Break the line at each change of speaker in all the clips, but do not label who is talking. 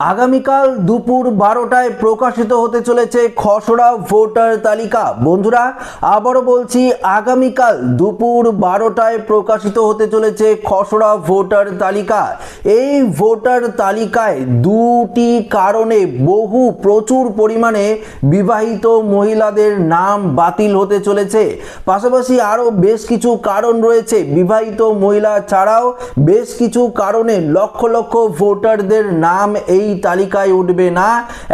আগামীকাল দুপুর বারোটায় প্রকাশিত হতে চলেছে খসড়া ভোটার তালিকা। বন্ধুরা, আবারও বলছি, আগামীকাল দুপুর বারোটায় প্রকাশিত হতে চলেছে খসড়া ভোটার তালিকা। এই ভোটার তালিকায় দুটি কারণে বহু প্রচুর পরিমাণে বিবাহিত মহিলাদের নাম বাতিল হতে চলেছে। পাশাপাশি আরও বেশ কিছু কারণ রয়েছে বিবাহিত মহিলা ছাড়াও। বেশ কিছু কারণে লক্ষ লক্ষ ভোটারদের নাম এই তালিকায় উঠবে না।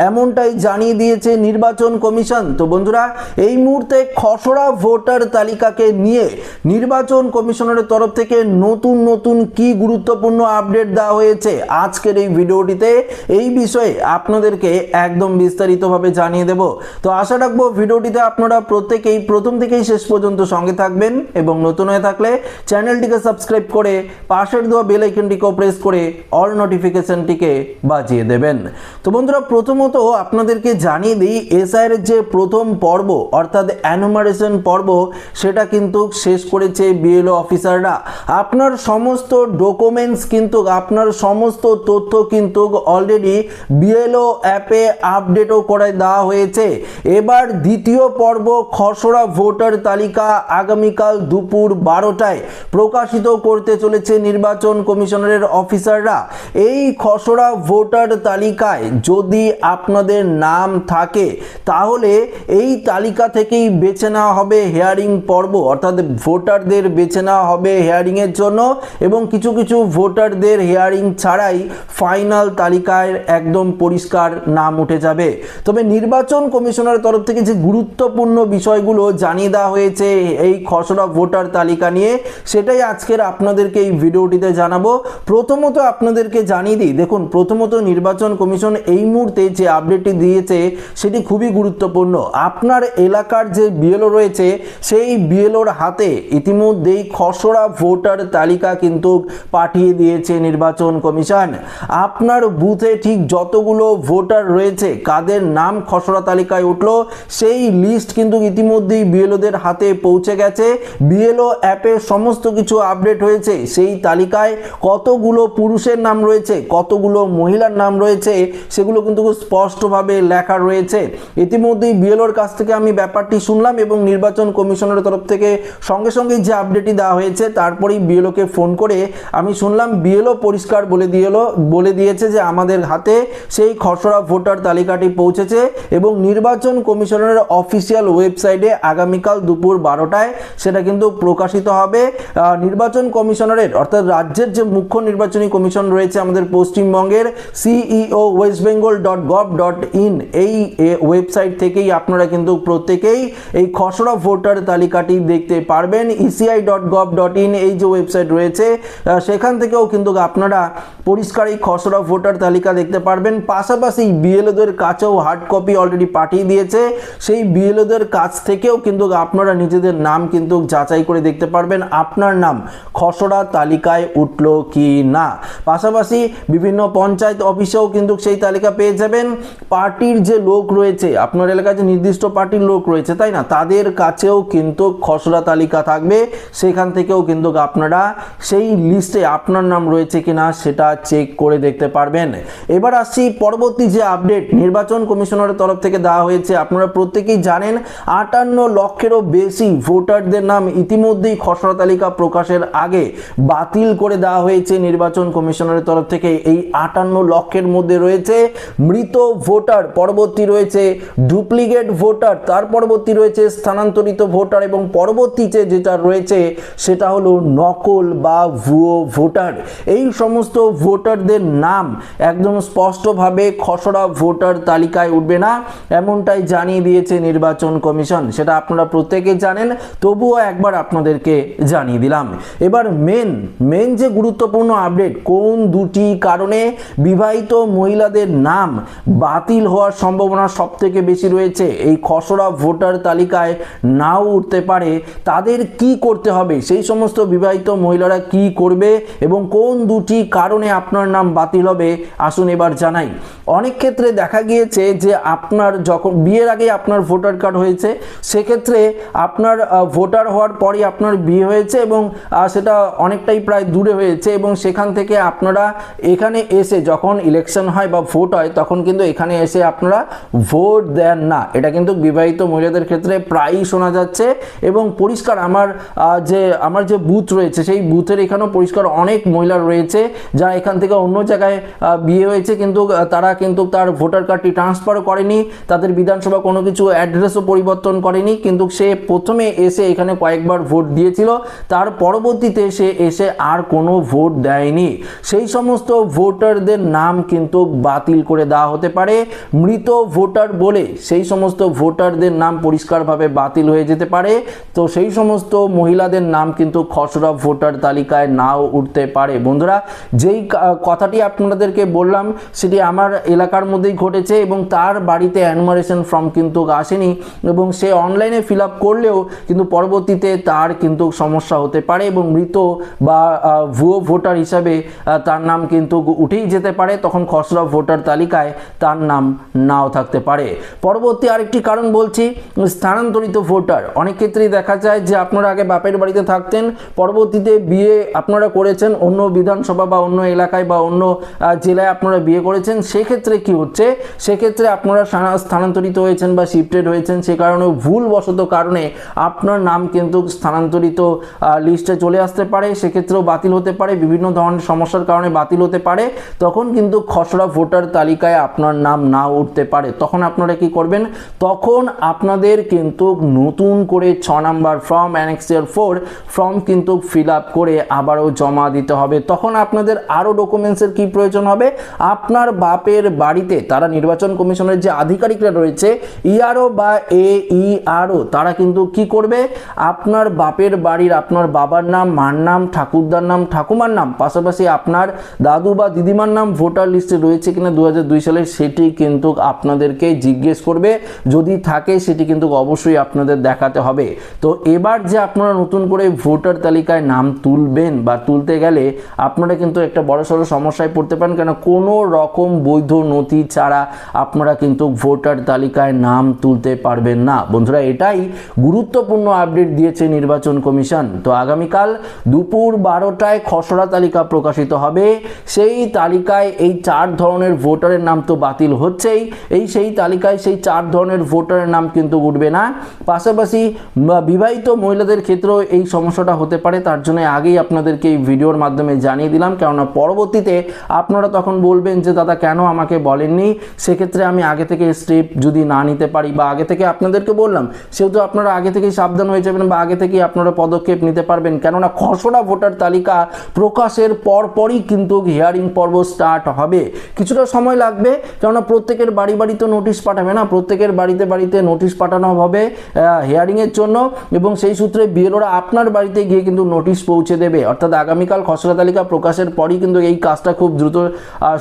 এমনটাই জানিয়ে দিয়েছে নির্বাচন কমিশন। তো বন্ধুরা, এই মুহূর্তে খসড়া ভোটার তালিকাকে নিয়ে নির্বাচন কমিশনের তরফ থেকে নতুন নতুন কি গুরুত্বপূর্ণ আপডেট দেওয়া হয়েছে আজকের এই ভিডিওটিতে, এই বিষয়ে আপনাদেরকে একদম বিস্তারিতভাবে জানিয়ে দেব। তো আশা রাখব ভিডিওটিতে আপনারা প্রত্যেকেই প্রথম থেকেই শেষ পর্যন্ত সঙ্গে থাকবেন এবং নতুন হয়ে থাকলে চ্যানেলটিকে সাবস্ক্রাইব করে পাশের দেওয়া বেল আইকনটিকেও প্রেস করে অল নোটিফিকেশনটিকে বাজিয়ে দেবেন। তো বন্ধুরা, প্রথমত আপনাদেরকে জানিয়ে দিই, এসআইয়ের যে প্রথম পর্ব, অর্থাৎ অ্যানুমারেশন পর্ব, সেটা কিন্তু শেষ করেছে বিএলও অফিসাররা আপনার সমস্ত ডকুমেন্টস কিন্তু, আপনার সমস্ত তথ্য কিন্তু অলরেডি বিএলও অ্যাপে আপডেটও করে দেওয়া হয়েছে। এবার দ্বিতীয় পর্ব, খসড়া ভোটার তালিকা আগামীকাল দুপুর বারোটায় প্রকাশিত করতে চলেছে নির্বাচন কমিশনারের অফিসাররা এই খসড়া ভোটার তালিকায় যদি আপনাদের নাম থাকে, তাহলে এই তালিকা থেকেই বেছে নেওয়া হবে হেয়ারিং পর্ব। অর্থাৎ ভোটারদের বেছে নেওয়া হবে হেয়ারিংয়ের জন্য এবং কিছু কিছু ভোটারদের হেয়ারিং ছাড়াই ফাইনাল তালিকায় একদম পরিষ্কার নাম উঠে যাবে। তবে নির্বাচন কমিশনের তরফ থেকে যে গুরুত্বপূর্ণ বিষয়গুলো জানিয়ে দেওয়া হয়েছে এই খসড়া ভোটার তালিকা নিয়ে, সেটাই আজকের আপনাদেরকে এই ভিডিওটিতে জানাব। প্রথমত আপনাদেরকে জানিয়ে দিই, দেখুন, প্রথমত নির্বাচন কমিশন এই মুহূর্তে যে আপডেটটি দিয়েছে, সেটি খুবই গুরুত্বপূর্ণ। আপনার এলাকার যে বিএলও রয়েছে, সেই বিএলওর হাতে ইতিমধ্যেই খসড়া ভোটার তালিকা কিন্তু পাঠিয়ে দিয়েছে নির্বাচন কমিশন। আপনার বুথে ঠিক যতগুলো ভোটার রয়েছে, কাদের নাম খসড়া তালিকায় উঠল, সেই লিস্ট কিন্তু ইতিমধ্যেই বিএলওদের হাতে পৌঁছে গেছে। বিএলও অ্যাপে সমস্ত কিছু আপডেট হয়েছে, সেই তালিকায় কতগুলো পুরুষের নাম রয়েছে, কতগুলো মহিলার নাম রয়েছে, সেগুলো কিন্তু খুব স্পষ্টভাবে লেখা রয়েছে। ইতিমধ্যেই বিএলওর কাছ থেকে আমি ব্যাপারটি শুনলাম এবং নির্বাচন কমিশনের তরফ থেকে সঙ্গে সঙ্গে যে আপডেটটি দেওয়া হয়েছে, তারপরেই বিএলওকে ফোন করে আমি শুনলাম, বিএলও পরিষ্কার বলে দিয়েলো, বলে দিয়েছে যে আমাদের হাতে সেই খসড়া ভোটার তালিকাটি পৌঁছেছে এবং নির্বাচন কমিশনের অফিসিয়াল ওয়েবসাইটে আগামীকাল দুপুর বারোটায় সেটা কিন্তু প্রকাশিত হবে। নির্বাচন কমিশনারের, অর্থাৎ রাজ্যের যে মুখ্য নির্বাচনী কমিশন রয়েছে আমাদের পশ্চিমবঙ্গের CEO West Bengal dot gov dot in এই ওয়েবসাইট থেকেই আপনারা কিন্তু প্রত্যেকেই এই খসড়া ভোটার তালিকাটি দেখতে পারবেন। ECI dot gov dot in এই যে ওয়েবসাইট রয়েছে সেখান থেকেও কিন্তু আপনারা পরিষ্কার এই খসড়া ভোটার তালিকা দেখতে পারবেন। পাশাপাশি বিএলওদের কাছেও হার্ড কপি অলরেডি পাঠিয়ে দিয়েছে। সেই বিএলওদের কাছ থেকেও কিন্তু আপনারা নিজেদের নাম কিন্তু যাচাই করে দেখতে পারবেন, আপনার নাম খসড়া তালিকায় উঠল কি না। পাশাপাশি বিভিন্ন পঞ্চায়েত অফিসেও কিন্তু সেই তালিকা পেয়ে যাবেন। পার্টির যে লোক রয়েছে, আপনার এলাকায় যে নির্দিষ্ট পার্টির লোক রয়েছে, তাই না? তাদের কাছেও কিন্তু খসড়া তালিকা থাকবে। সেখান থেকেও কিন্তু আপনারা সেই লিস্টে আপনার নাম রয়েছে কিনা সেটা চেক করে দেখতে পারবেন। এবার আসছি পরবর্তী যে আপডেট, নির্বাচন কমিশনারের তরফ থেকে দেওয়া হয়েছে। আপনারা প্রত্যেকেই জানেন, আটান্ন লক্ষেরও বেশি ভোটারদের নাম ইতিমধ্যেই খসড়া তালিকা প্রকাশের আগে বাতিল করে দেওয়া হয়েছে নির্বাচন কমিশনারের তরফ থেকে। এই আটান্ন লক্ষের মধ্যে রয়েছে মৃত ভোটার, পরবর্তী রয়েছে ডুপ্লিকেট ভোটার, তার পরবর্তী রয়েছে স্থানান্তরিত ভোটার এবং পরবর্তীতে যেটা রয়েছে সেটা হলো নকল বা ভুয়ো ভোটার। এই সমস্ত ভোটারদের নাম একদম স্পষ্টভাবে খসড়া ভোটার তালিকায় উঠবে না, এমনটাই জানিয়ে দিয়েছে নির্বাচন কমিশন। সেটা আপনারা প্রত্যেকে জানেন, তবুও একবার আপনাদেরকে জানিয়ে দিলাম। এবার মেন মেন যে গুরুত্বপূর্ণ আপডেট কোন দুটি কারণে বিবাহিত মহিলাদের নাম বাতিল হওয়ার সম্ভাবনা সব থেকে বেশি রয়েছে। এই খসড়া ভোটার তালিকায় নাও উঠতে পারে। তাদের কি করতে হবে? সেই সমস্ত বিবাহিত মহিলারা কি করবে? এবং কোন দুটি কারণে আপনার নাম বাতিল হবে? আসুন এবার জানাই। অনেক ক্ষেত্রে দেখা গিয়েছে যে আপনার যখন বিয়ের আগে আপনার ভোটার কার্ড হয়েছে, সেক্ষেত্রে আপনার ভোটার হওয়ার পরই আপনার বিয়ে হয়েছে এবং সেটা অনেকটাই প্রায় দূরে হয়েছে এবং সেখান থেকে আপনারা এখানে এসে যখন ইলেকশন হয় বা ভোট হয়, তখন কিন্তু এখানে এসে আপনারা ভোট দেন না। এটা কিন্তু বিবাহিত মহিলাদের ক্ষেত্রে প্রায়ই শোনা যাচ্ছে এবং পরিষ্কার আমার যে আমার যে বুথ রয়েছে, সেই বুথের এখানেও পরিষ্কার অনেক মহিলা রয়েছে, যা এখান থেকে অন্য জায়গায় বিয়ে হয়েছে কিন্তু তারা কিন্তু তার ভোটার কার্ডটি ট্রান্সফার করেনি, তাদের বিধানসভা কোনো কিছু অ্যাড্রেসও পরিবর্তন করেনি, কিন্তু সে প্রথমে এসে এখানে কয়েকবার ভোট দিয়েছিল, তার পরবর্তীতে সে এসে আর কোনো ভোট দেয়নি। সেই সমস্ত ভোটারদের নাম কিন্তু বাতিল করে দেওয়া হতে পারে। মৃত ভোটার বলে সেই সমস্ত ভোটারদের নাম পরিষ্কারভাবে বাতিল হয়ে যেতে পারে। তো সেই সমস্ত মহিলাদের নাম কিন্তু খসড়া ভোটার তালিকায় নাও উঠতে পারে। বন্ধুরা, যেই কথাটি আপনাদেরকে বললাম, সেটি আমার এলাকার মধ্যেই ঘটেছে এবং তার বাড়িতে অ্যানুমারেশন ফর্ম কিন্তু আসেনি এবং সে অনলাইনে ফিল আপ করলেও কিন্তু পরবর্তীতে তার কিন্তু সমস্যা হতে পারে এবং মৃত বা ভুয়ো ভোটার হিসাবে তার নাম কিন্তু উঠেই যেতে পারে। তখন খসড়া ভোটার তালিকায় তার নাম নাও থাকতে পারে। পরবর্তী আরেকটি কারণ বলছি, স্থানান্তরিত ভোটার। অনেক ক্ষেত্রেই দেখা যায় যে আপনারা আগে বাপের বাড়িতে থাকতেন, পরবর্তীতে বিয়ে আপনারা করেছেন অন্য বিধানসভা বা অন্য এলাকায় বা অন্য জেলায় আপনারা বিয়ে করেছেন, সেক্ষেত্রে কি হচ্ছে? সেক্ষেত্রে আপনারা স্থানান্তরিত হয়েছেন বা শিফটেড হয়েছেন, সে কারণে ভুলবশত কারণে আপনার নাম কিন্তু স্থানান্তরিত লিস্টে চলে আসতে পারে, সেক্ষেত্রেও বাতিল হতে পারে, বিভিন্ন ধরনের সমস্যার কারণে বাতিল হতে পারে। তখন কিন্তু খসড়া ভোটার তালিকায় আপনার নাম না উঠতে পারে, তখন আপনারা কি করবেন? তখন আপনাদের কিন্তু নতুন করে ছ number form annexure four form কিন্তু ফিল আপ করে আবারও জমা দিতে হবে। তখন আপনাদের আরও ডকুমেন্টসের কি প্রয়োজন হবে? আপনার বাপের বাড়িতে তারা নির্বাচন কমিশনের যে আধিকারিকরা রয়েছে ইআরও বা এ ইআরও তারা কিন্তু কি করবে? আপনার বাপের বাড়ির আপনার বাবার নাম, মার নাম, ঠাকুরদার নাম, ঠাকুমার নাম, পাশাপাশি আপনার দাদু বা দিদিমার নাম, ভোটার লিস্টে রয়েছে কিনা দু দুই সালে সেটি কিন্তু আপনাদেরকে জিজ্ঞেস করবে। যদি থাকে, সেটি কিন্তু অবশ্যই আপনাদের দেখাতে হবে। তো এবার যে আপনারা নতুন করে ভোটার তালিকায় নাম তুলবেন বা তুলতে গেলে আপনারা কিন্তু একটা বড়সড় সমস্যায় পড়তে পারেন। কেন কোনো রকম বৈধ নথি ছাড়া আপনারা কিন্তু ভোটার তালিকায় নাম তুলতে পারবেন না। বন্ধুরা, এটাই গুরুত্বপূর্ণ আপডেট দিয়েছে নির্বাচন কমিশন। তো আগামীকাল দুপুর বারোটায় খসড়া তালিকা প্রকাশিত হবে। সেই তালিকায় এই চার ধরনের ভোটারের নাম তো বাতিল হচ্ছেই। এই সেই তালিকায় সেই চার ধরনের ভোটারের নাম কিন্তু উঠবে না। পাশাপাশি বিবাহিত মহিলাদের ক্ষেত্রেও এই সমস্যাটা হতে পারে, তার জন্য আগেই আপনাদেরকে এই ভিডিওর মাধ্যমে জানিয়ে দিলাম। কেননা পরবর্তীতে আপনারা তখন বলবেন যে, দাদা, কেন আমাকে বলেননি? সেক্ষেত্রে আমি আগে থেকে স্টেপ যদি না নিতে পারি বা আগে থেকে আপনাদেরকে বললাম সেহেতু আপনারা আগে থেকেই সাবধান হয়ে যাবেন বা আগে থেকেই আপনারা পদক্ষেপ নিতে পারবেন। কেননা খসড়া ভোটার তালিকা প্রকাশের পরপরই কিন্তু হিয়ারিং পর্ব স্টার্ট হবে। কিছুটা সময় লাগবে, কেননা প্রত্যেকের বাড়ি বাড়ি তো নোটিশ পাঠাবে না। প্রত্যেকের বাড়িতে বাড়িতে নোটিশ পাঠানো হবে হিয়ারিংয়ের জন্য এবং সেই সূত্রে বিএলওরা আপনার বাড়িতে গিয়ে কিন্তু নোটিশ পৌঁছে দেবে। অর্থাৎ আগামীকাল খসড়া তালিকা প্রকাশের পরই কিন্তু এই কাজটা খুব দ্রুত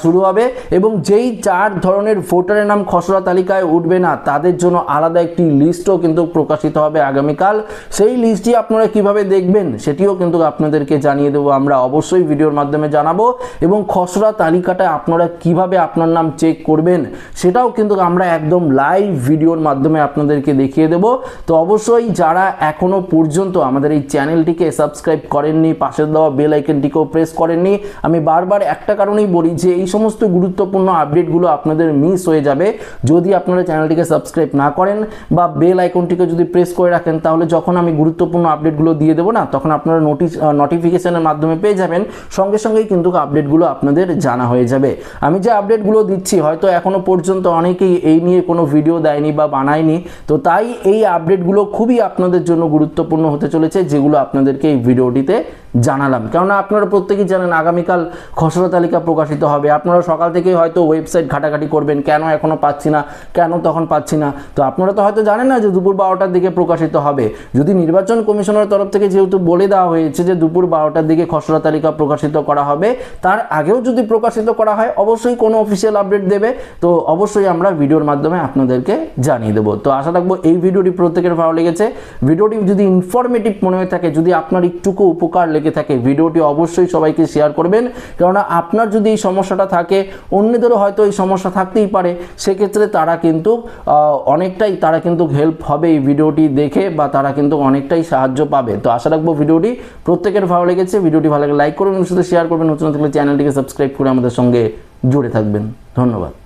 শুরু হবে এবং যেই চার ধরনের ভোটারের নাম খসড়া তালিকায় উঠবে না, তাদের জন্য আলাদা একটি লিস্টও কিন্তু প্রকাশিত হবে আগামীকাল। সেই লিস্টটি আপনারা কীভাবে দেখবেন সেটিও কিন্তু আপনাদেরকে জানিয়ে দেবো আমরা। অবশ্যই ভিডিওর মাধ্যমে জানাব এবং খসড়া তালিকাটা আপনারা কীভাবে আপনার নাম চেক করবেন, সেটাও কিন্তু আমরা একদম লাইভ ভিডিওর মাধ্যমে আপনাদেরকে দেখিয়ে দেব। তো অবশ্যই যারা এখনও পর্যন্ত আমাদের এই চ্যানেলটিকে সাবস্ক্রাইব করেননি, পাশে দেওয়া বেল আইকনটিকেও প্রেস করেননি, আমি বারবার একটা কারণেই বলি যে এই সমস্ত গুরুত্বপূর্ণ আপডেটগুলো আপনাদের মিস হয়ে যাবে। যদি আপনারা চ্যানেলটিকে সাবস্ক্রাইব না করেন বা বেল আইকনটিকে যদি প্রেস করে রাখেন, তাহলে যখন আমি গুরুত্বপূর্ণ আপডেটগুলো দিয়ে দেবো না, তখন আপনারা নোটিশ নোটিফিকেশনের মাধ্যমে পেয়ে যাবেন। সঙ্গে সঙ্গেই কিন্তু আপডেটগুলো আপনাদের জানা হয়ে যাবে। আমি যে আপডেটগুলো দিচ্ছি, হয়তো এখনও পর্যন্ত অনেকেই এই নিয়ে কোনো ভিডিও দেয়নি বা বানায়নি। তো তাই এই আপডেটগুলো খুবই আপনাদের জন্য গুরুত্বপূর্ণ হতে চলেছে, যেগুলো আপনাদেরকে এই ভিডিওটিতে জানালাম। কেননা আপনারা প্রত্যেকেই জানেন আগামীকাল খসড়া তালিকা প্রকাশিত হবে। আপনারা সকাল থেকেই হয়তো ওয়েবসাইট ঘাটাঘাটি করবেন, কেন এখনও পাচ্ছি না, কেন তখন পাচ্ছি না। তো আপনারা তো হয়তো জানেন না যে দুপুর বারোটার দিকে প্রকাশিত হবে। যদি নির্বাচন কমিশনের তরফ থেকে যেহেতু বলে দেওয়া হয়েছে যে দুপুর বারোটার দিকে খসড়া তালিকা প্রকাশিত করা হবে, তার আগেও যদি প্রকাশিত করা হয়, অবশ্যই কোনো অফিসিয়াল আপডেট দেবে। তো অবশ্যই আমরা ভিডিওর মাধ্যমে আপনাদেরকে জানিয়ে দেবো। তো আশা রাখব এই ভিডিওটি প্রত্যেকের ভালো লেগেছে। ভিডিওটি যদি ইনফরমেটিভ মনে হয়ে থাকে, যদি আপনার একটুকু উপকার লেগে থাকে, ভিডিওটি অবশ্যই সবাইকে শেয়ার করবেন। কেননা আপনার যদি এই সমস্যাটা থাকে, অন্যদেরও হয়তো এই সমস্যা থাকতেই পারে। সেক্ষেত্রে তারা কিন্তু অনেকটাই তারা কিন্তু হেল্প হবে এই ভিডিওটি দেখে বা তারা কিন্তু অনেকটাই সাহায্য পাবে। তো আশা রাখব ভিডিওটি প্রত্যেকের ভালো লেগেছে। ভিডিওটি ভালো লাগে লাইক করবেন সাথে শেয়ার করবেন। নতুন থাকলে চ্যানেলটিকে সাবস্ক্রাইব করে আমাদের সঙ্গে জুড়ে থাকবেন। ধন্যবাদ।